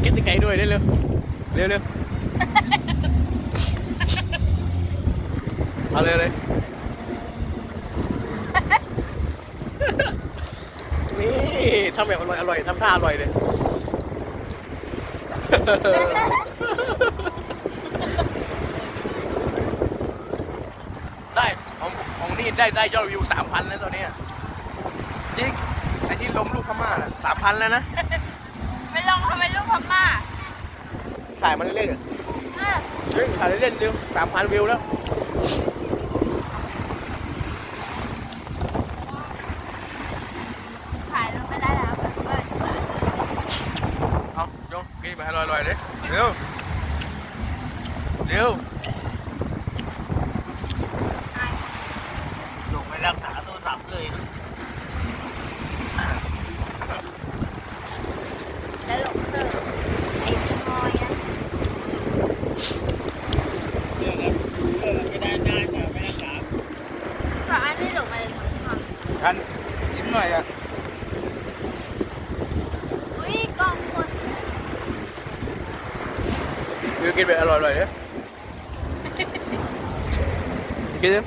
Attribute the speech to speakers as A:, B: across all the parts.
A: เก็ตไก่ด้วยเร็วเร็วเร็วเร็วเอาเลยเลยนี่ทำแบบอร่อยอร่อยทำท่าอร่อยเลยได้ของของนี่ได้ได้ยอดวิวสามพันแล้วตอนนี้ยจริงไอที่ล้มลูกพม่าสามพันแล้วนะ
B: ลองทำไมลูกพม่า
A: ถ่ายมันเล่นๆอะ
B: เออ
A: เฮ้ยถ่ายเล่นๆเดียวสามพันวิวแล้ว
B: ถ่ายรูปไม่ได้แล้วแบบว่าอยู่บ้าน
A: เอาโยงกินไปให้ลอยๆเลยเร็วเร็ว
C: ลงไปรักษาโทรศัพท์เลยนะ
B: แล้วหลงเติมไอ้ที่มอยอะ
C: เรื่องนั้นเรื่องนั้นไม่ได้ได้แต่ไม่รักษา
B: เพราะอันนี้หลงมาเลย ทั้งทาง
A: ทันยิ้มหน่อยอะ
B: อุ้ยกล้องโคตรสวย
A: วิวกินไปอร่อยๆเลยกินเลย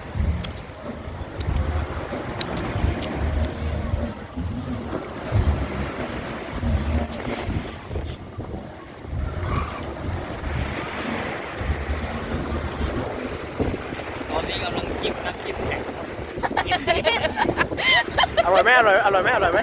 C: ตอนนี้กำลังจิ้มน้ำจิ้มแข็งจิ้ม
A: อ ร่อยไหมอร่อยอร่อยไหมอร่อยไหม